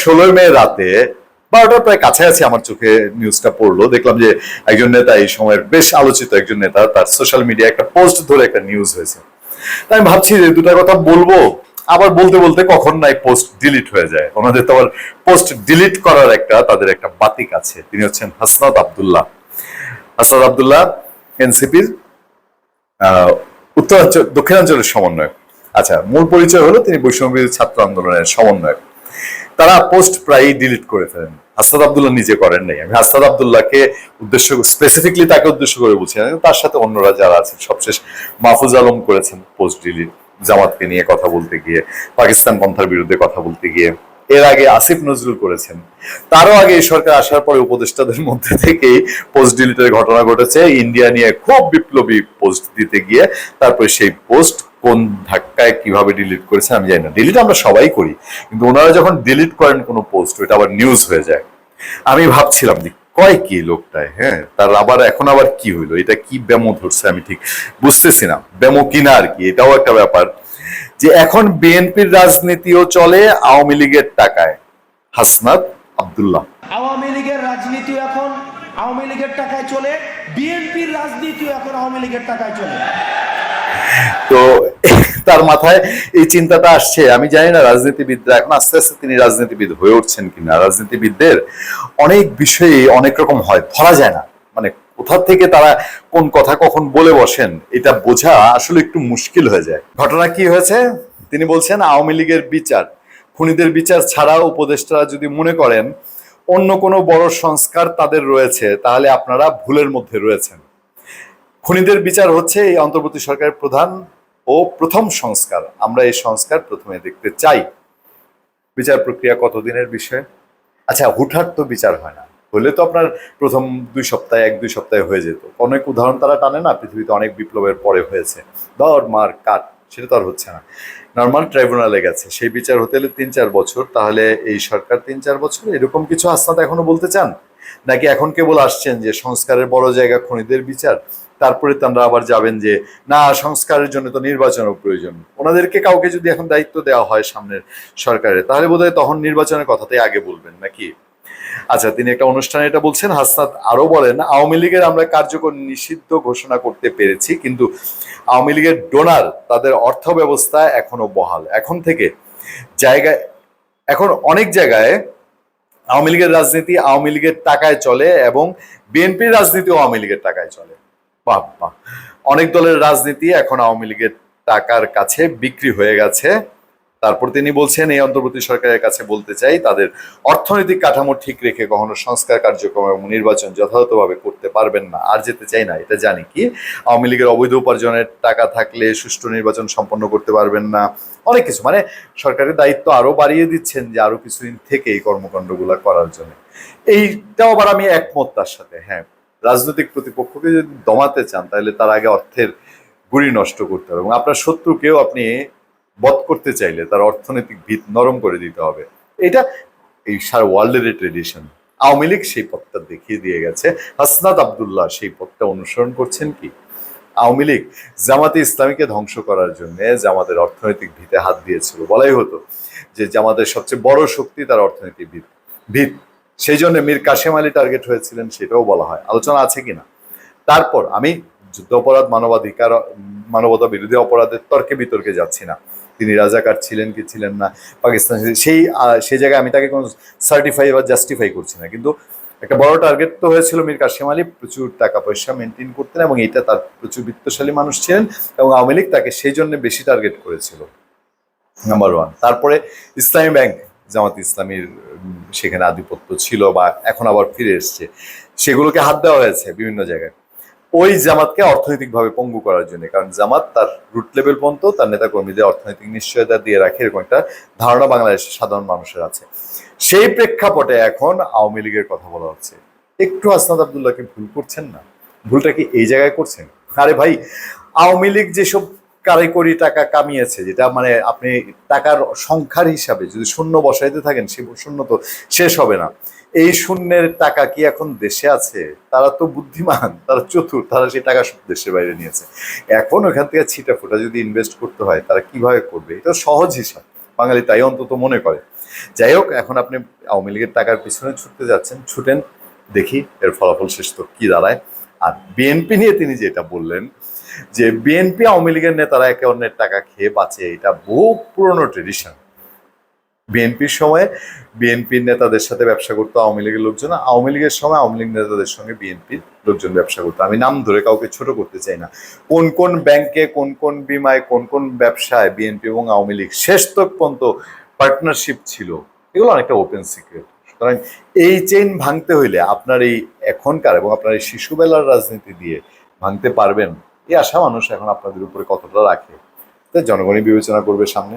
ষোলোই মে রাতে বারোটার প্রায় কাছাকাছি আমার চোখে নিউজটা পড়ল। দেখলাম যে একজন নেতা এই সময়ের বেশ আলোচিত একজন নেতা, তার সোশ্যাল মিডিয়া একটা পোস্ট ধরে একটা নিউজ হয়েছে। তাই আমি ভাবছি যে দুটা কথা বলব, আবার বলতে বলতে কখন নাই পোস্ট ডিলিট হয়ে যায়। ওনাদের তো আবার পোস্ট ডিলিট করার একটা, তাদের একটা বাতিক আছে। তিনি হচ্ছেন হাসনাত আব্দুল্লাহ। হাসনাত আব্দুল্লাহ, এনসিপির উত্তরাঞ্চল, দক্ষিণাঞ্চলের সমন্বয়ক। আচ্ছা মূল পরিচয় হলো তিনি বৈষম্য ছাত্র আন্দোলনের সমন্বয়ক। তারা পোস্ট প্রায়ই ডিলিট করে ফেলেন। হাসনাদ আব্দুল্লাহ নিজে করেন নাই। আমি হাসনাদ আব্দুল্লাহকে উদ্দেশ্য স্পেসিফিকলি তাকে উদ্দেশ্য করে বলছি তার সাথে অন্যরা যারা আছেন, সবশেষ মাহফুজ আলম করেছেন পোস্ট ডিলিট জামাতকে নিয়ে কথা বলতে গিয়ে, পাকিস্তান পন্থার বিরুদ্ধে কথা বলতে গিয়ে। এর আগে আসিফ নজরুল করেছেন। তারও আগে এই সরকার আসার পরে উপদেষ্টাদের মধ্যে থেকেই পোস্ট ডিলিটের ঘটনা ঘটেছে। ইন্ডিয়া নিয়ে খুব বিপ্লবী পোস্ট দিতে গিয়ে, তারপরে সেই পোস্ট কোন ধাক্কায় কীভাবে ডিলিট করেছেন আমি জানি না। ডিলিট আমরা সবাই করি, কিন্তু ওনারা যখন ডিলিট করেন কোনো পোস্ট ওটা আবার নিউজ হয়ে যায়। আমি ভাবছিলাম যে কয় কি লোকটায় হ্যাঁ? তার আবার এখন আবার কি হইল? এটা কি ব্যামো ধরছে আমি ঠিক বুঝতেছি না। ব্যামো কিনা আর কি, এটাও একটা ব্যাপার। যে এখন বিএনপির রাজনীতিও চলে আওয়ামী লীগের টাকায়। হাসনাত আব্দুল্লাহ। আওয়ামী লীগের রাজনীতি এখন আওয়ামী লীগের টাকায় চলে, বিএনপির রাজনীতিও এখন আওয়ামী লীগের টাকায় চলে। তো তার মাথায় এই চিন্তাটা আসছে। আমি জানি না রাজনীতিবিদরা এখন আস্তে আস্তে তিনি রাজনীতিবিদ হয়ে উঠছেন কিনা রাজনীতিবিদদের অনেক বিষয়ে অনেক রকম হয়, ধরা যায় না। মানে কোথা থেকে তারা কোন কথা কখন বলে বসেন, এটা বোঝা আসলে একটু মুশকিল হয়ে যায়। ঘটনা কি হয়েছে? তিনি বলছেন, আওয়ামী লীগের বিচার, খুনিদের বিচার ছাড়াও উপদেষ্টারা যদি মনে করেন, অন্য কোনো বড় সংস্কার তাদের রয়েছে, তাহলে আপনারা ভুলের মধ্যে রয়েছেন। খুনিদের বিচার হচ্ছে এই অন্তর্বর্তী সরকারের প্রধান ও প্রথম সংস্কার। আমরা এই সংস্কার প্রথমে দেখতে চাই। বিচার প্রক্রিয়া কতদিনের বিষয়? আচ্ছা হুটহাট তো বিচার হয় না। হলে তো আপনার প্রথম দুই সপ্তাহে, এক, দুই সপ্তাহে হয়ে যেত। অনেক উদাহরণ তারা টানে না, পৃথিবীতে অনেক বিপ্লবের পরে হয়েছে। দর, মার, কাট, সেটা তো আর হচ্ছে না। নর্মাল ট্রাইব্যুনালে গেছে। সেই বিচার হতে হলে তিন, চার বছর। তাহলে এই সরকার তিন, চার বছর এরকম কিছু হাসনাত এখনও বলতে চান? নাকি এখন কেবল আসছেন যে সংস্কারের বড় জায়গা খনিদের বিচার, তারপরে তারা আবার যাবেন যে, না, সংস্কারের জন্য তো নির্বাচনের প্রয়োজন। ওনাদেরকে কাউকে যদি এখন দায়িত্ব দেওয়া হয় সামনের সরকারের, তাহলে বোধহয় তখন নির্বাচনের কথাটাই আগে বলবেন নাকি? আচ্ছা তিনি একটা অনুষ্ঠানে এটা বলছেন, হাসনাত আরও বলেন, আওয়ামী লীগের আমরা কার্যকর নিষিদ্ধ ঘোষণা করতে পেরেছি, কিন্তু আওয়ামী লীগের ডোনার তাদের অর্থ ব্যবস্থা এখনও বহাল। এখন থেকে জায়গায়, এখন অনেক জায়গায় আওয়ামী লীগের রাজনীতি আওয়ামী লীগের টাকায় চলে এবং বিএনপির রাজনীতিও আওয়ামী লীগের টাকায় চলে। বাহ বাহ। অনেক দলের রাজনীতি এখন আওয়ামী লীগের টাকার কাছে বিক্রি হয়ে গেছে। তারপর তিনি বলছেন, এই অন্তর্বর্তী সরকারের কাছে বলতে চাই, তাদের অর্থনৈতিক কাঠামো ঠিক রেখে কখনো সংস্কার কার্যক্রম এবং নির্বাচন যথাযথভাবে করতে পারবেন না। আর যেতে চাই না, এটা জানি কি। আওয়ামী লীগের অবৈধ উপার্জনের টাকা থাকলে সুষ্ঠু নির্বাচন সম্পন্ন করতে পারবেন না। অনেক কিছু। মানে সরকারের দায়িত্ব আরও বাড়িয়ে দিচ্ছেন যে আরও কিছুদিন থেকে এই কর্মকাণ্ডগুলো করার জন্য। এইটাও আবার আমি একমত তার সাথে হ্যাঁ। রাজনৈতিক প্রতিপক্ষকে যদি দমাতে চান, তাহলে তার আগে অর্থের গুড়ি নষ্ট করতে হবে। এবং আপনার শত্রুকেও আপনি বধ করতে চাইলে তার অর্থনৈতিক ভিত নরম করে দিতে হবে। এটা এই সারা ওয়ার্ল্ডের ট্রেডিশন আওয়ামী লীগ সেই পথটা দেখিয়ে দিয়ে গেছে। হাসনাত আবদুল্লাহ সেই পথটা অনুসরণ করছেন কি? আওয়ামী লীগ জামাতে ইসলামীকে ধ্বংস করার জন্য জামাতের অর্থনৈতিক ভিতে হাত দিয়েছিল। বলাই হতো যে জামাতের সবচেয়ে বড় শক্তি তার অর্থনৈতিক ভিত। ভিত। সেই জন্য মীর কাশেম আলী টার্গেট হয়েছিলেন সেটাও বলা হয়। আলোচনা আছে কিনা তারপর আমি যুদ্ধ অপরাধ মানবাধিকার মানবতা বিরোধী অপরাধের তর্কে বিতর্কে যাচ্ছি না। তিনি রাজাকার ছিলেন কি ছিলেন না, পাকিস্তান সেই সেই জায়গায় আমি তাকে কোনো সার্টিফাই বা জাস্টিফাই করছি না। কিন্তু একটা বড় টার্গেট তো হয়েছিল মীর কাশেম আলী, প্রচুর টাকা পয়সা মেনটেন করতেন এবং এটা তার প্রচুর বিত্তশালী মানুষ ছিলেন এবং আওয়ামী লীগ তাকে সেই জন্য বেশি টার্গেট করেছিল। নাম্বার ওয়ান তারপরে ইসলামী ব্যাংক, জামাত ইসলামীর সেখানে আধিপত্য ছিল বা এখন আবার ফিরে এসছে। সেগুলোকে হাত দেওয়া হয়েছে বিভিন্ন জায়গায়। ওই জামাতকে অর্থনৈতিকভাবে পঙ্গু করার জন্য, কারণ জামাত তার রুট লেভেল পর্যন্ত তার নেতা কর্মীদের অর্থনৈতিক নিশ্চয়তা দিয়ে রাখে, এরকম একটা ধারণা বাংলাদেশের সাধারণ মানুষের আছে। সেই প্রেক্ষাপটে এখন আওয়ামী লীগের কথা বলা হচ্ছে। একটু আসনাদ আবদুল্লাহকে ভুল করছেন না? ভুলটা কি এই জায়গায় করছেন? আরে ভাই, আওয়ামী লীগ যেসব কারিগরি টাকা কামিয়েছে, যেটা মানে আপনি টাকার সংখ্যার হিসাবে যদি শূন্য বসাইতে থাকেন, সে শূন্য তো শেষ হবে না। এই শূন্যের টাকা কি এখন দেশে আছে? তারা তো বুদ্ধিমান, তারা চতুর, তারা সেই টাকা সব দেশের বাইরে নিয়েছে। এখন ওখান থেকে ছিটা ফোটা যদি ইনভেস্ট করতে হয়, তারা কীভাবে করবে? এটা সহজ হিসাব, বাঙালি তাই অন্তত মনে করে। যাই হোক, এখন আপনি আওয়ামী লীগের টাকার পিছনে ছুটতে যাচ্ছেন, ছুটেন, দেখি এর ফলাফল শেষ তো কি দাঁড়ায়। আর বিএনপি নিয়ে তিনি যেটা বললেন, যে বিএনপি আওয়ামী লীগের নেতারা একে অন্যের টাকা খেয়ে বাঁচে এটা বহু পুরনো ট্রেডিশন বিএনপির সময় বিএনপির নেতাদের সাথে ব্যবসা করতো আওয়ামী লীগের লোকজন। আওয়ামী লীগের সময় আওয়ামী লীগ নেতাদের সঙ্গে বিএনপির লোকজন ব্যবসা করতো। আমি নাম ধরে কাউকে ছোট করতে চাই না। কোন কোন ব্যাংকে কোন কোন বিমায়, কোন কোন ব্যবসায় বিএনপি এবং আওয়ামী লীগ শেষ তক পর্যন্ত পার্টনারশিপ ছিল, এগুলো অনেকটা ওপেন সিক্রেট সুতরাং এই চেইন ভাঙতে হইলে আপনার এই এখনকার এবং আপনার এই শিশুবেলার রাজনীতি দিয়ে ভাঙতে পারবেন, এই আশা মানুষ এখন আপনাদের উপরে কতটা রাখে তাই জনগণই বিবেচনা করবে সামনে।